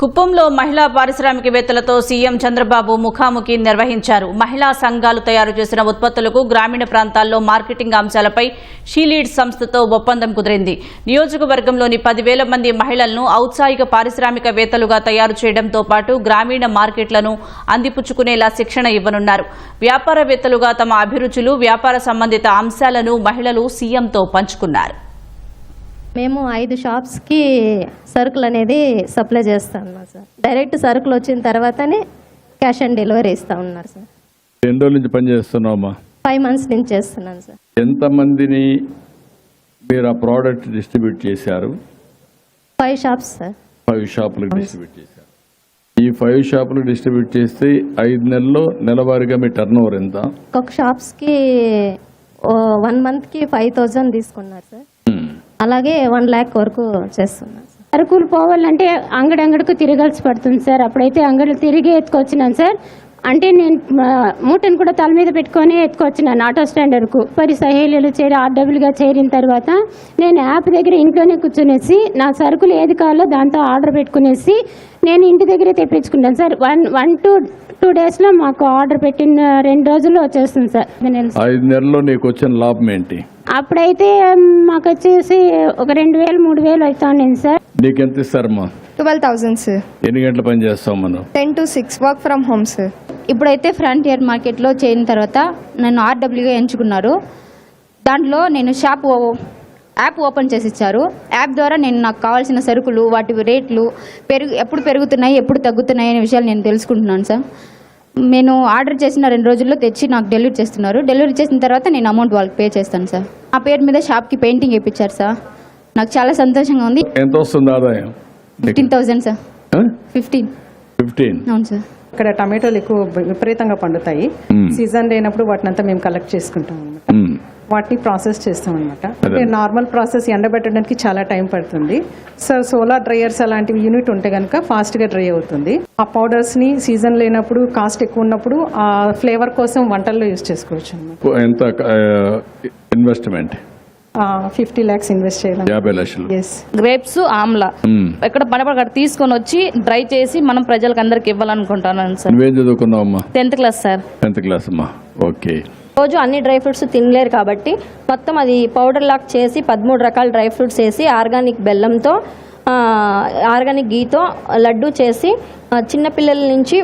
కుప్పంలో మహిళా పారిశ్రామికవేత్తలతో సీఎం చంద్రబాబు ముఖాముఖి నిర్వహించారు. మహిళా సంఘాలు తయారు చేసిన ఉత్పత్తులకు గ్రామీణ ప్రాంతాల్లో మార్కెటింగ్ అంశాలపై షీలీడ్ సంస్థతో ఒప్పందం కుదిరింది. నియోజకవర్గంలోని పదివేల మంది మహిళలను ఔత్సాహిక పారిశ్రామికవేత్తలుగా తయారు చేయడంతో పాటు గ్రామీణ మార్కెట్లను అందిపుచ్చుకునేలా శిక్షణ ఇవ్వనున్నారు. వ్యాపారవేత్తలుగా తమ అభిరుచులు వ్యాపార సంబంధిత అంశాలను మహిళలు సీఎంతో పంచుకున్నారు. మేము ఐదు షాప్స్కి సరుకులు అనేది సప్లై చేస్తా ఉన్నాం సార్. డైరెక్ట్ సరుకులు వచ్చిన తర్వాతనే క్యాష్ ఆన్ డెలివరీ ఇస్తా ఉన్నారు సార్. ఎన్ని రోజుల నుంచి పనిచేస్తున్నావమ్మా ఫైవ్ మంత్స్ నుంచి చేస్తున్నాను సార్. ఎంతమందిని మీరు ఆ ప్రోడక్ట్ డిస్ట్రిబ్యూట్ చేశారు? Five shops sir. ఫైవ్ షాపులకు డిస్ట్రిబ్యూట్ చేశారు. ఈ ఫైవ్ షాపులకు డిస్ట్రిబ్యూట్ చేస్తే ఐదు నెలల్లో నెలవారీగా మీ టర్న్ ఓవర్ ఎంత? ఒక్కొక్క షాప్స్కి వన్ మంత్కి ఫైవ్ థౌజండ్ తీసుకున్నారు సార్. అలాగే వన్ ల్యాక్ వరకు చేస్తున్నాను సార్ సరుకులు పోవాలంటే అంగడి అంగడికి తిరగాల్సి పడుతుంది సార్. అప్పుడైతే అంగడి తిరిగి ఎత్తుకొచ్చినాను సార్. అంటే నేను మూటను కూడా తల మీద పెట్టుకొని ఎత్తుకొచ్చినాను ఆటో స్టాండ్ వరకు పరి సహేలీలు చేరి ఆర్డబ్ల్యూగా చేరిన తర్వాత నేను యాప్ దగ్గర ఇంట్లోనే కూర్చునేసి నా సరుకులు ఏది కావాలో దాంతో ఆర్డర్ పెట్టుకునేసి నేను ఇంటి దగ్గరే తెప్పించుకుంటాను sir. One one to two డేస్లో మాకు ఆర్డర్ పెట్టిన రెండు రోజుల్లో వచ్చేస్తుంది సార్. ఐదు నెలల్లో నీకు వచ్చిన లాభం ఏంటి? అప్పుడైతే మాకు వచ్చేసి ఒక రెండు వేలు మూడు వేలు అవుతా ఉండింది సార్. నీకెంత ఇస్తారమ్మా ట్వెల్వ్ థౌజండ్ సార్. ఎన్ని గంటలు పని చేస్తావు మనం ten to six work from home sir. ఇప్పుడైతే ఫ్రంటియర్ మార్కెట్లో చేరిన తర్వాత నన్ను ఆర్డబ్ల్యూగా ఎంచుకున్నారు. దాంట్లో నేను షాప్ ఓ- యాప్ ఓపెన్ చేసి ఇచ్చారు. యాప్ ద్వారా నేను నాకు కావాల్సిన సరుకులు వాటి రేట్లు పెరుగు ఎప్పుడు పెరుగుతున్నాయి ఎప్పుడు తగ్గుతున్నాయి అనే విషయాలు నేను తెలుసుకుంటున్నాను సార్. నేను ఆర్డర్ చేసిన రెండు రోజుల్లో తెచ్చి నాకు డెలివరీ చేస్తున్నారు. డెలివరీ చేసిన తర్వాత నేను అమౌంట్ వాళ్ళకి పే చేస్తాను సార్. ఆ పేరు మీద షాప్కి పెయింటింగ్ వేయించారు సార్. నాకు చాలా సంతోషంగా ఉంది. ఎంత వస్తుంది ఆదాయం? Fifteen thousand sir. Fifteen. Fifteen? అవును సార్. ఇక్కడ టమాటోలు ఎక్కువ విపరీతంగా పండుతాయి. సీజన్ లేనప్పుడు వాటిని అంతా మేము కలెక్ట్ చేసుకుంటాం అనమాట వాటిని ప్రాసెస్ చేస్తాం అనమాట అంటే నార్మల్ ప్రాసెస్ ఎండబెట్టడానికి చాలా టైం పడుతుంది. సో సోలార్ డ్రైయర్స్ అలాంటివి యూనిట్ ఉంటే కనుక ఫాస్ట్గా డ్రై అవుతుంది. ఆ పౌడర్స్ని సీజన్ లేనప్పుడు కాస్ట్ ఎక్కువ ఉన్నప్పుడు ఆ ఫ్లేవర్ కోసం వంటల్లో యూజ్ చేసుకోవచ్చు అనమాట ఎంత ఇన్వెస్ట్మెంట్? ఫిఫ్టీ ల్యాక్స్ ఇన్వెస్ట్ చేయాలి. యాభై లక్షలు. Yes grapes amla. ఎక్కడ పడపడ అక్కడ తీసుకొని వచ్చి డ్రై చేసి మనం ప్రజలకు అందరికి ఇవ్వాలనుకుంటున్నాను సార్. నువ్వేం tenth class sir. Tenth class అమ్మా. ఓకే. రోజు అన్ని డ్రై ఫ్రూట్స్ తినలేరు కాబట్టి మొత్తం అది పౌడర్ లాక్ చేసి పదమూడు రకాల డ్రై ఫ్రూట్స్ వేసి ఆర్గానిక్ బెల్లంతో ఆర్గానిక్ గీతో లడ్డు చేసి చిన్నపిల్లల నుంచి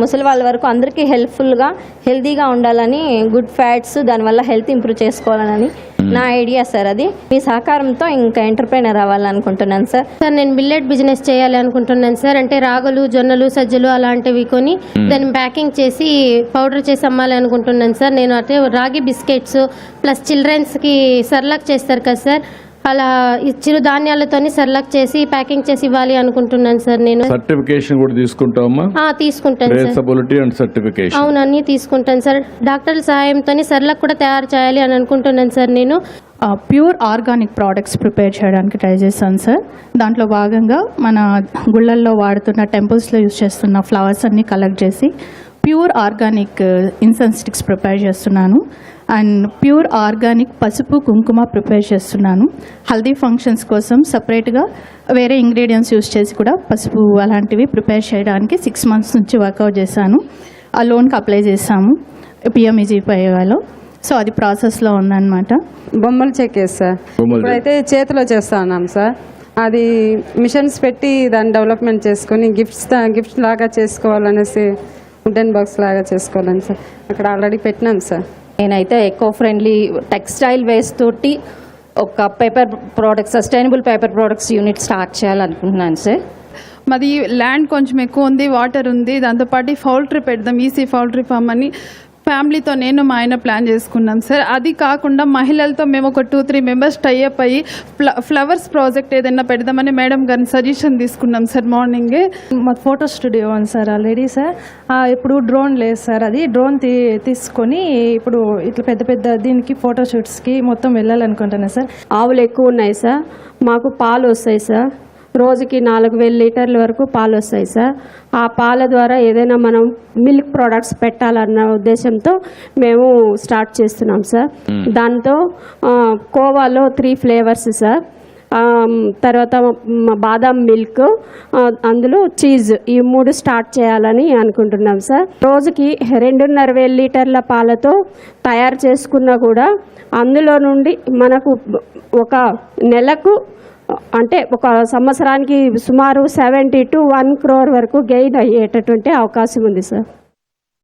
ముసలి వాళ్ళ వరకు అందరికీ హెల్ప్ఫుల్గా హెల్తీగా ఉండాలని గుడ్ ఫ్యాట్స్ దానివల్ల హెల్త్ ఇంప్రూవ్ చేసుకోవాలని నా ఐడియా సార్ అది. మీ సహకారంతో ఇంకా ఎంటర్ప్రైనర్ అవ్వాలనుకుంటున్నాను సార్. సార్ నేను బిల్లెట్ బిజినెస్ చేయాలి అనుకుంటున్నాను సార్. అంటే రాగులు జొన్నలు సజ్జలు అలాంటివి కొని దాన్ని ప్యాకింగ్ చేసి పౌడర్ చేసి అమ్మాలి అనుకుంటున్నాను సార్. నేను అంటే రాగి బిస్కెట్స్ ప్లస్ చిల్డ్రన్స్కి సర్లాక్ చేస్తారు కదా సార్. అలా ఈ చిరుధాన్యాలతోని సర్లాక్ చేసి ప్యాకింగ్ చేసి ఇవ్వాలి అనుకుంటున్నాను సార్ నేను. సర్టిఫికేషన్ కూడా తీసుకుంటావమ్మా ఆ, తీసుకుంటాను సార్. ట్రేసబిలిటీ అండ్ సర్టిఫికేషన్ అవును అన్నీ తీసుకుంటాను సార్. డాక్టర్ల సహాయంతో సర్లాక్ కూడా తయారు చేయాలి అని అనుకుంటున్నాను సార్ నేను. ప్యూర్ ఆర్గానిక్ ప్రోడక్ట్స్ ప్రిపేర్ చేయడానికి ట్రై చేశాను సార్. దాంట్లో భాగంగా మన గుళ్ళల్లో వాడుతున్న టెంపుల్స్లో యూజ్ చేస్తున్న ఫ్లవర్స్ అన్ని కలెక్ట్ చేసి pure organic incense sticks prepare చేస్తున్నాను. అండ్ ప్యూర్ ఆర్గానిక్ పసుపు కుంకుమ ప్రిపేర్ చేస్తున్నాను. హల్దీ ఫంక్షన్స్ కోసం సపరేట్గా వేరే ఇంగ్రీడియంట్స్ యూస్ చేసి కూడా పసుపు అలాంటివి ప్రిపేర్ సిక్స్ మంత్స్ నుంచి వర్కౌట్ చేశాను. ఆ లోన్కి అప్లై చేశాము. పిఎంఈజీపైలో సో అది ప్రాసెస్లో ఉందన్నమాట. బొమ్మలు చెక్కేసి సార్. ఇప్పుడైతే చేతిలో చేస్తా ఉన్నాం సార్. అది మిషన్స్ పెట్టి దాన్ని డెవలప్మెంట్ చేసుకొని గిఫ్ట్స్ గిఫ్ట్స్ లాగా చేసుకోవాలనేసి వుడెన్ బాక్స్ లాగా చేసుకోవాలని సార్. అక్కడ ఆల్రెడీ పెట్టినాం సార్. నేనైతే ఎకో ఫ్రెండ్లీ టెక్స్టైల్ వేస్ట్ తోటి ఒక paper products sustainable paper products unit start చేయాలనుకుంటున్నాను సార్ మాది ల్యాండ్ కొంచెం ఎక్కువ ఉంది వాటర్ ఉంది. దాంతోపాటు పౌల్ట్రీ పెడదాం ఈసీ పౌల్ట్రీ ఫామ్ అని ఫ్యామిలీతో నేను మా ఆయన ప్లాన్ చేసుకున్నాం సార్. అది కాకుండా మహిళలతో మేము ఒక టూ త్రీ మెంబర్స్ టైఅప్ అయ్యి ఫ్ల ఫ్లవర్స్ ప్రాజెక్ట్ ఏదైనా పెడదామని మేడం గారిని సజెషన్ తీసుకున్నాం సార్ మార్నింగే. మా ఫోటో స్టూడియో ఉంది సార్ ఆల్రెడీ సార్. ఇప్పుడు డ్రోన్ లేదు సార్ అది. డ్రోన్ తీ తీసుకొని ఇప్పుడు ఇట్లా పెద్ద పెద్ద దీనికి ఫోటో షూట్స్కి మొత్తం వెళ్ళాలనుకుంటున్నాను సార్. ఆవులు ఎక్కువ ఉన్నాయి సార్. మాకు పాలు వస్తాయి సార్. రోజుకి నాలుగు వేల లీటర్ల వరకు పాలు వస్తాయి సార్. ఆ పాల ద్వారా ఏదైనా మనం మిల్క్ ప్రోడక్ట్స్ పెట్టాలన్న ఉద్దేశంతో మేము స్టార్ట్ చేస్తున్నాం సార్. దాంతో కోవాలో త్రీ ఫ్లేవర్స్ సార్. తర్వాత బాదాం మిల్క్ అందులో చీజ్ ఈ మూడు స్టార్ట్ చేయాలని అనుకుంటున్నాం సార్. రోజుకి రెండున్నర వేల లీటర్ల పాలతో తయారు చేసుకున్నా కూడా అందులో నుండి మనకు ఒక నెలకు అంటే ఒక సంవత్సరానికి సుమారు సెవెంటీ టు వన్ క్రోర్ వరకు గెయిన్ అయ్యేటటువంటి అవకాశం ఉంది సార్